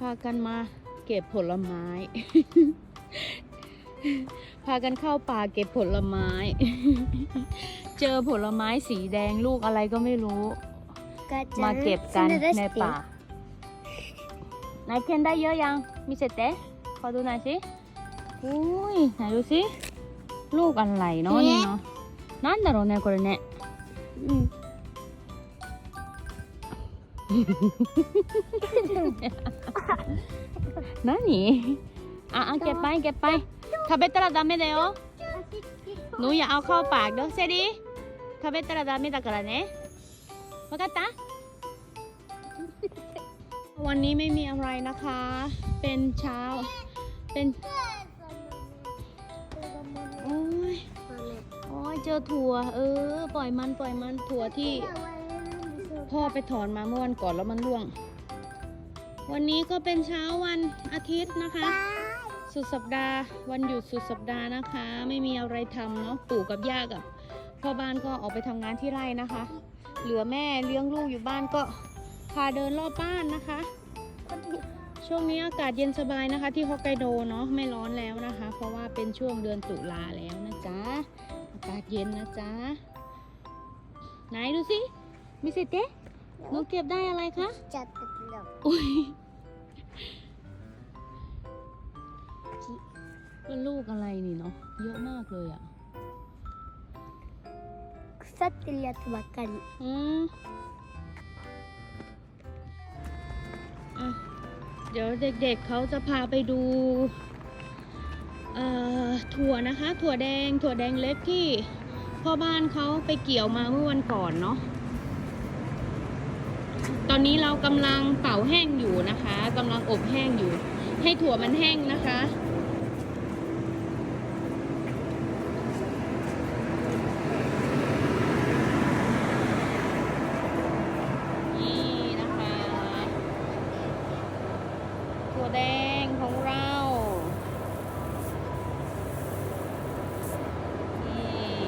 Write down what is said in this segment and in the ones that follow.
พากันมาเก็บผลไม้ พากันเข้าป่าเก็บผลไม้ เจอผลไม้สีแดงลูกอะไรก็ไม่รู้ มาเก็บกันในป่า นายเคนได้เยอะยัง มีเสร็จเตะขอดูหน่อยสิ อุ้ย ไหนดูสิ ลูกอะไรเนาะนี่เนาะなんだろうねこれねうん。何อ่ ะอ่ะเก็บไปเก็บไป食べたらダメだよหนูอย่าเอาเข้าปากเด้อเซดี食べたらダメだからねわかったวันนี้ไม่มีอะไรนะคะ เป็นเช้า เป็นโอ้ยโอ้ยเจอถั่ว เออ ปล่อยมันปล่อยมันถั่วที่ พ่อไปถอนมาเมื่อวันก่อนแล้วมันร่วง วันนี้ก็เป็นเช้าวันอาทิตย์นะคะ สุดสัปดาห์ วันหยุดสุดสัปดาห์นะคะ ไม่มีอะไรทำเนาะปู่กับย่ากับพ่อบ้านก็ออกไปทำงานที่ไร่นะคะ เหลือแม่เลี้ยงลูกอยู่บ้านก็พาเดินรอบบ้านนะคะ ช่วงนี้อากาศเย็นสบายนะคะ ที่ฮอกไกโดเนาะไม่ร้อนแล้วนะคะ เพราะว่าเป็นช่วงเดือนตุลาแล้วนะจ๊ะอากาศเย็นนะจ๊ะไหนดูสิมิสเตะน้องเก็บได้อะไรคะจัด อุ้ยก็ลูกอะไรนี่เนาะ เยอะมากเลยอะ่ะ 腐ってるやつばっかり。 อืมอ่ะ เดี๋ยวเด็กๆเขาจะพาไปดูเอ่อถั่วนะคะ ถั่วแดง ถั่วแดงเล็กที่พ่อบ้านเขาไปเกี่ยวมาเมื่อวันก่อนเนาะ ตอนนี้เรากำลังเป่าแห้งอยู่นะคะกำลังอบแห้งอยู่ ให้ถั่วมันแห้งนะคะ นี่นะคะ ถั่วแดงของเรานี่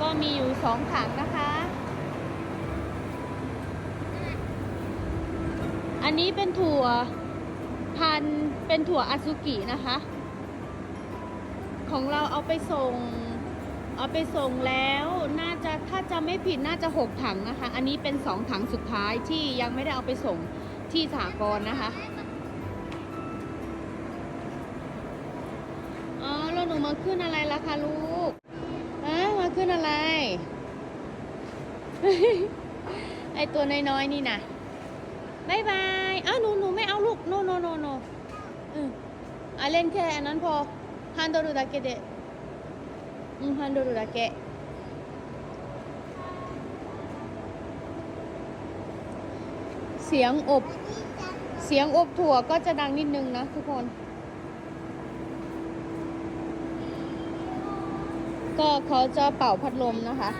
ก็มีอยู่สองถังนะคะ อั นนี้เป็นถั่วพันเป็นถั่วอาซุกินะคะ ของเราเอาไปส่ง เอาไปส่งแล้วน่าจะถ้าจำไม่ผิดน่าจะหกถังนะคะ อันนี้เป็นสองถังสุดท้ายที่ยังไม่ได้เอาไปส่งที่สหกรณ์นะคะอ๋อแล้วหนูมาขึ้นอะไรล่ะคะลูกอะมาขึ้นอะไร ไอตัวน้อยๆนี่นะ บายบายอ้าวหนูหนูไม่เอาลูกโนโนโนโนอืมอะเล่นแค่อันนั้นพอฮันโดรุดาเกเดะอืมฮันโดรุดาเกะเสียงอบ เสียงอบถั่วก็จะดังนิดนึงนะทุกคน ก็เขาจะเป่าพัดลมนะคะ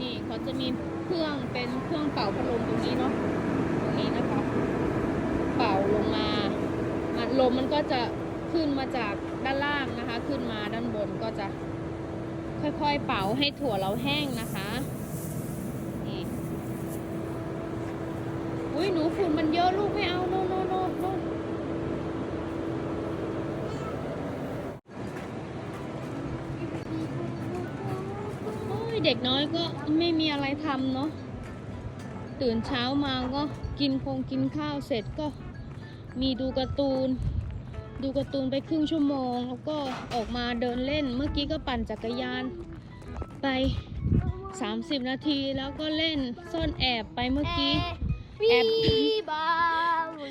นี่เขาจะมีเครื่องเป็นเครื่องเป่าพัดลมตรงนี้เนาะตรงนี้นะคะ เป่าลงมามันลมมันก็จะขึ้นมาจากด้านล่างนะคะ ขึ้นมาด้านบนก็จะ ค่อยๆเป่าให้ถั่วเราแห้งนะคะนี่อุ้ยหนูฝุ่นมันเยอะลูกไม่เอาโน่นโเด็กน้อยก็ไม่มีอะไรทำเนาะตื่นเช้ามาก็กินคงกินข้าวเสร็จก็มีดูการ์ตูน ดูการ์ตูนไปครึ่งชั่วโมง แล้วก็ออกมาเดินเล่น เมื่อกี้ก็ปั่นจักรยานไป 30 นาทีแล้วก็เล่นซ่อนแอบไปเมื่อกี้แอบวีบาวี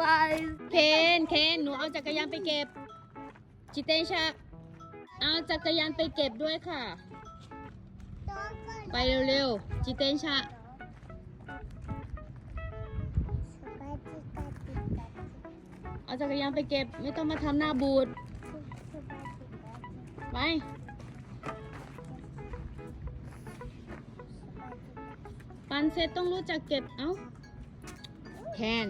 วายเคนเคนหนูเอาจักรยานไปเก็บจิเตนชาเอาจักรยานไปเก็บด้วยค่ะ ไปเร็วๆจิเตนชะ เอาจักรยานไปเก็บ ไม่ต้องมาทำหน้าบูด ไป ปันเซตต้องรู้จักเก็บ เอ้าแทน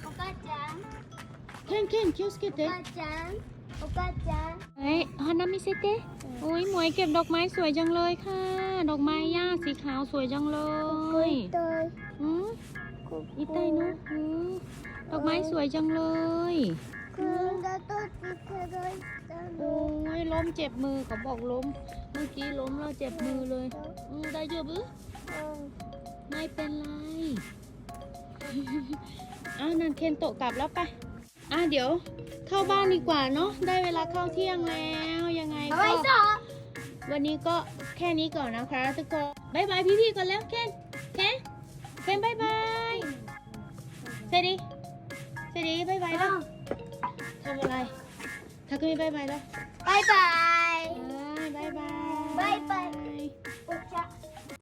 โอาจังแคนแคนคิวสเกตเต้ โอกาจังเฮ้ยฮานามิเซเตะโอ้ยหมวยเก็บดอกไม้สวยจังเลยค่ะ ดอกไม้หญ้าสีขาวสวยจังเลยเตยอืมอีไตเนาะอือดอกไม้สวยจังเลยคือจะต้องติเธเลยโอ้ยล้มเจ็บมือเขาบอกล้ม เมื่อกี้ล้มเราเจ็บมือเลยอืมได้เยอะบึไม่เป็นไรอ้าวนันเคนโตกลับแล้วไป อะเดี๋ยวเข้าบ้านดีกว่าเนาะได้เวลาเข้าเที่ยงแล้วยังไงก็วันนี้ก็แค่นี้ก่อนนะคะทุกคนบายบายพี่ๆก่อนแล้วเคนเคนเคนบายบายเซดีเซดีบายบายแล้วทำอะไรทักก็มีบายบายแล้วบายบายบายบายบายบายปุ๊บจ้ะ